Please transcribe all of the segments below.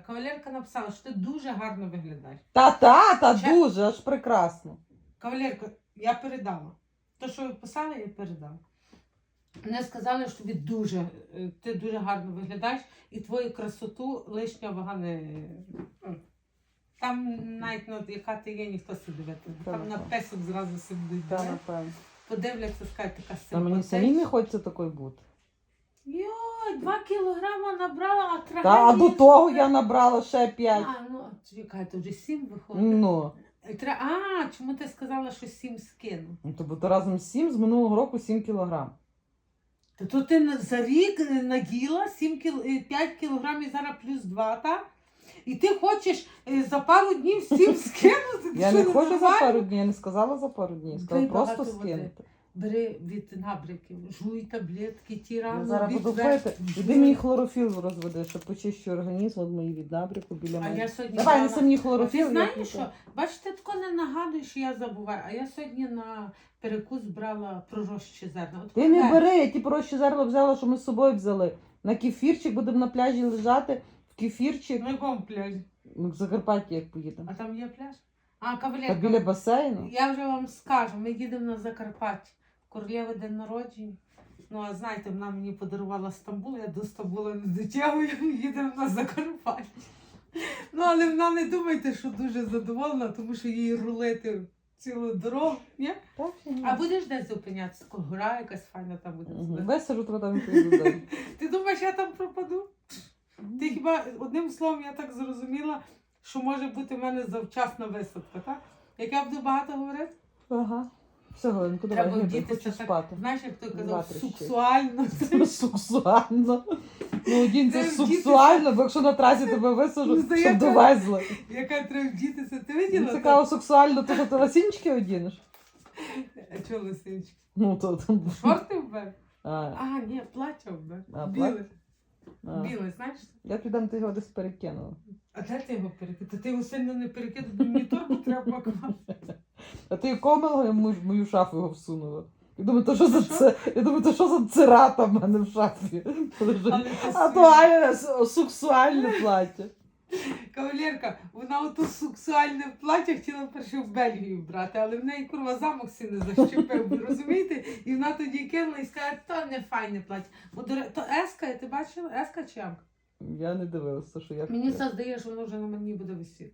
Кавалерка. Кавалерка написала, що ти дуже гарно виглядаєш. Та та, та Ще- дуже, аж прекрасно. Кавалерка, я передала. То, що ви писали, я передала. Вони сказали, що тобі дуже, е, ти дуже гарно виглядаєш, і твою красоту лишня вага не. Ну, там навіть ну, яка ти є, ніхто собі дивити. Там на песок зразу сидить. Подивляться, скажуть, така А сила. мені самі не хочеться такою бути. Йо, 2 кілограма набрала, а трагедія... Та, а до того я набрала ще 5. А, ну, чекай, то вже 7 виходить. Ну. Тре- А, чому ти сказала, що 7 скину? Ну, Тобто разом 7 з минулого року 7 кілограм. Та то ти за рік е, 7 кіл... Е, 5 кілограмів, зараз плюс 2, так? І ти хочеш е, за пару днів всім скинути? Я не хочу за пару днів, я не сказала за пару днів, я сказала просто скинути. Бери від набриків, жуй таблетки, ті рано. Я зараз буду пити. Іди мені хлорофіл розведи, що почищу організм от мої від набряку біля А я сьогодні Давай брала- неси мені хлорофіл. ти я знаєш що? Бачите, тако не нагадую, що я забуваю. А я сьогодні на перекус брала пророщі зерна. От Ти не бери, я ті прощі зерно взяла, що ми з собою взяли. На кефірчик будемо на пляжі лежати, в кефірчик. На якому пляжі? Ми в Закарпатті як поїдемо. А там є пляж? А, Та кавалерка, біля басейну. Я вже вам скажу, ми їдемо на Закарпаття. Королєва день народження. Ну, а знаєте, вона мені подарувала Стамбул, я до Стамбула не дотягую, їдемо на Закарпаття. Ну, але вона не думайте, що дуже задоволена, тому що їй рулити цілу дорогу. Ні? Так, чи ні? А будеш десь зупинятися? Гора якась файна там буде. Мгм. Там і далі. Ти думаєш, я там пропаду? Ти хіба одним словом я так зрозуміла, що може бути в мене завчасна висадка, так? Як я буду багато говорити? Ага. Все, Галенко, давай, Треба вдітися хочу так, спати. знаєш, як той казав, Два-три ще. сексуально. Сексуально. Ну, одінься Треба вдітися. сексуально, бо якщо на трасі тебе Ну, висажу, здається, щоб довезли. Яка треба вдітися. Ти Ну, виділа? цікаво, сексуально, то що ти ласінчики одінеш? А чого лисички? Ну, то там. Шорти вбер? А, А, ні, плаття вбер. А, Біле. а. Біле, знаєш? Я підам, ти його десь перекинула. А де ти його перекидав? Ти його сильно не перекидав, бо мені торбу треба пакувати. А ти комело, я в мою, шафу його всунула. Я думаю, то що за це? Я думаю, то що за цирата в мене в шафі лежить. А то. Аля сексуальне плаття. Кавалерка, вона ото сексуальне плаття хотіла перше в Бельгію брати, але в неї курва замок си не защепив, ви розумієте? І вона тоді кинула і сказала, то не файне плаття. Бо до то еска, ти бачила? Еска чи ямка? Я не дивилася, що я Мені хотіла. здає, що воно вже на мені буде висіти.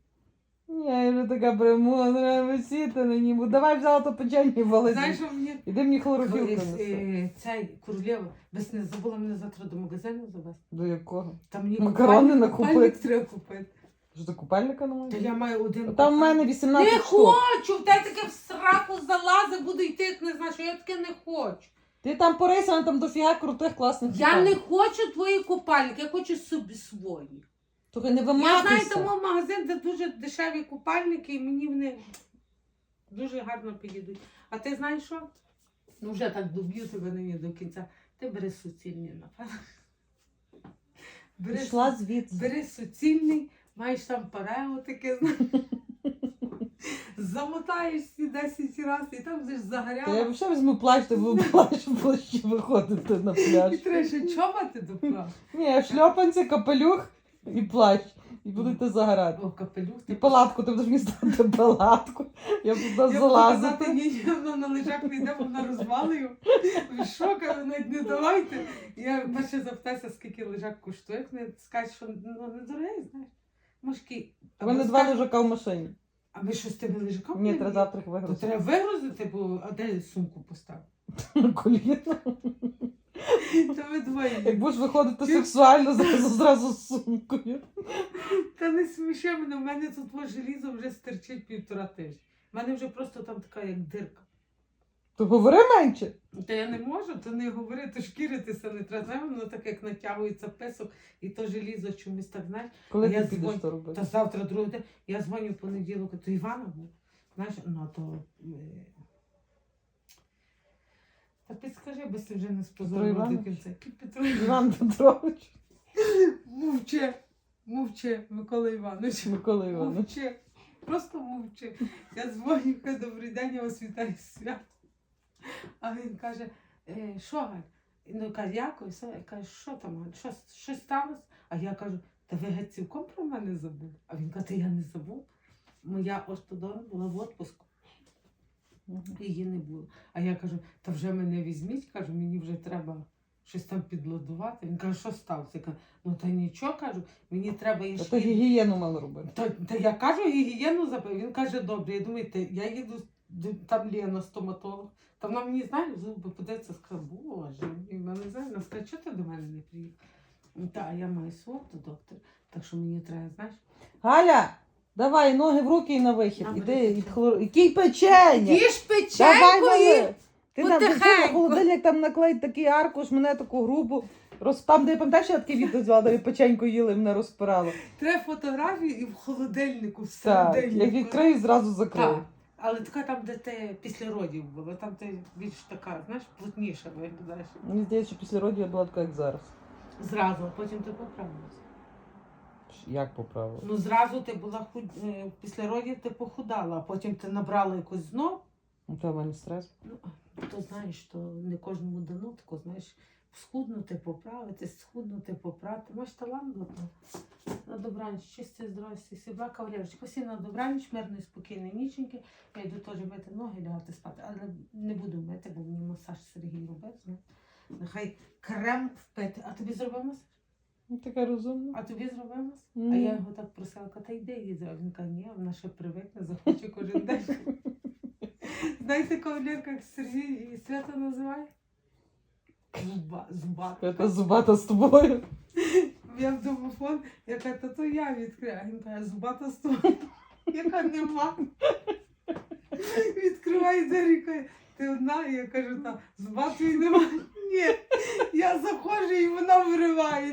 Ні, я вже така премудра, висіти на ній. Давай взяла то печення і вали. Знаєш, що мені Іди мені хлорофіл Е, принеси. е, цей королева, без не забула мене завтра до магазину завести. До якого? Там мені Макарони купальник- накупити. купальник треба купити. Що ти купальника не Та я маю один. Там в мене 18 Не штук. хочу! В тебе таке в сраку залази, буду йти, як не знаю, що я таке не хочу. Ти там порися, вона там дофіга крутих класних Я не купальників. хочу твої купальники, я хочу собі свої. Тільки не Я знаю вимахуйся. тому магазин, де дуже дешеві купальники, і мені вони дуже гарно підійдуть. А ти знаєш що? Ну вже так доб'ю тебе нині до кінця. Ти бери суцільні, напевно. Бери, Пішла звідси. бери суцільний, маєш там парео таке, знаєш. Замотаєш всі 10 разів і там вже ж я взагалі візьму плащ, ти буду плащ плащі виходити на І пляж. треба ще чоботи до плащ. Ні, шльопанці, капелюх і плащ. І будете загорати. О, капелюх. І палатку, ти будеш мені ставити палатку. Я буду Я казати, залазити. ні, ні, воно на лежак не йде, вона розвалюю. Що, кажу, навіть не давайте. Я перше запитаюся, скільки лежак коштує. Як не скажуть, що ну, не дорогий, знаєш. Мошки. У мене два лежака в машині. А ми що з тими лежаками? Ні, треба завтра То вигрузити. треба вигрузити, бо а де сумку поставити? На коліно. Та ви двоє. Як будеш виходити сексуально, зразу зразу з сумкою. Та не сміши мене, в мене тут во желізо вже стерчить півтора тижня. У мене вже просто там така як дирка. То говори менше. Та я не можу, то не говорити, шкіритися не треба. Знаєш, воно так як натягується песок, і то желізо чомусь так, знаєш. Коли Я ти підеш дзвоню. то робити? Та завтра другий день. Я дзвоню в понеділок, то Івана був. Знаєш, ну то. е, Та підскажи, бо вже не спозорила до кінця. Петро Іван Петрович, Мовчи, мовчи, Микола Іванович. Микола Іванович. Мовчи. Просто мовчи. Я дзвоню, кажу, добрий день, я вас вітаю свят. А він каже, «Е, що Галь? Ну, каже, якось, я кажу, що там, Галь, що, що сталося? А я кажу, та ви геть цілком про мене забув. А він каже, та я не забув. Моя ортодора була в отпуску, Мгм. її не було. А я кажу, та вже мене візьміть, кажу, мені вже треба щось там підладувати. Він каже, що сталося? Я кажу, ну та нічого кажу, мені треба Та то гігієну мало робити. Та, та я кажу, гігієну забив. Він каже, добре, я думаю, та я їду до- там Лена, стоматолог. Та вона мені знає, зуби подивиться, скаже, боже, і мене знає, вона скаже, чого ти до мене не приїхав? Та, а я маю свого доктор, так що мені треба, знаєш. Галя, давай ноги в руки і на вихід. А, Іди, мене і хлор... Який печення? Їж печеньку. Ти на, ти на холодильник там наклеїть такий аркуш, мене таку грубу. Роз... Там, де я пам'ятаєш, я таке відео звала, де печеньку їли, мене розпирало. Треба фотографії і в холодильнику, в Так, середині. як відкрию, зразу закрию. Так. Але така там, де ти після родів було, там ти більш така, знаєш, плотніша виглядаєш. Мені здається, що після родів я була така, як зараз. Зразу, а потім ти поправилася. Як поправила? Ну, зразу ти була худ... е, після родів ти похудала, а потім ти набрала якусь знов. Ну, Та в мене стрес. Ну, то знаєш, то не кожному дано тако, знаєш, схуднути, поправити, схуднути, поправити. Маєш талант до того. На добраніч, чисте здоров'я, сіба кавалерочка. Всі на добраніч, мирної, спокійної ніченьки. Я йду теж мити ноги, лягати спати. Але не буду мити, бо мені масаж Сергій знаєш. Нехай крем впити. А тобі зробив масаж? Ну, така розумна. А тобі зробив масаж? А я його так просила, «Ка, та йди її зробив. Він каже, ні, вона ще привикне, захоче кожен день. Знаєте, кавалерка, як Сергій і Свята називає? Зуба, зуба. Це зубата з тобою. Я в домофон, я кажу, та то я відкрию. А він каже, зубата з тобою. Яка нема. Відкриває двері, каже, ти одна? І я кажу, та зубатої нема. Ні, я заходжу і вона вириває.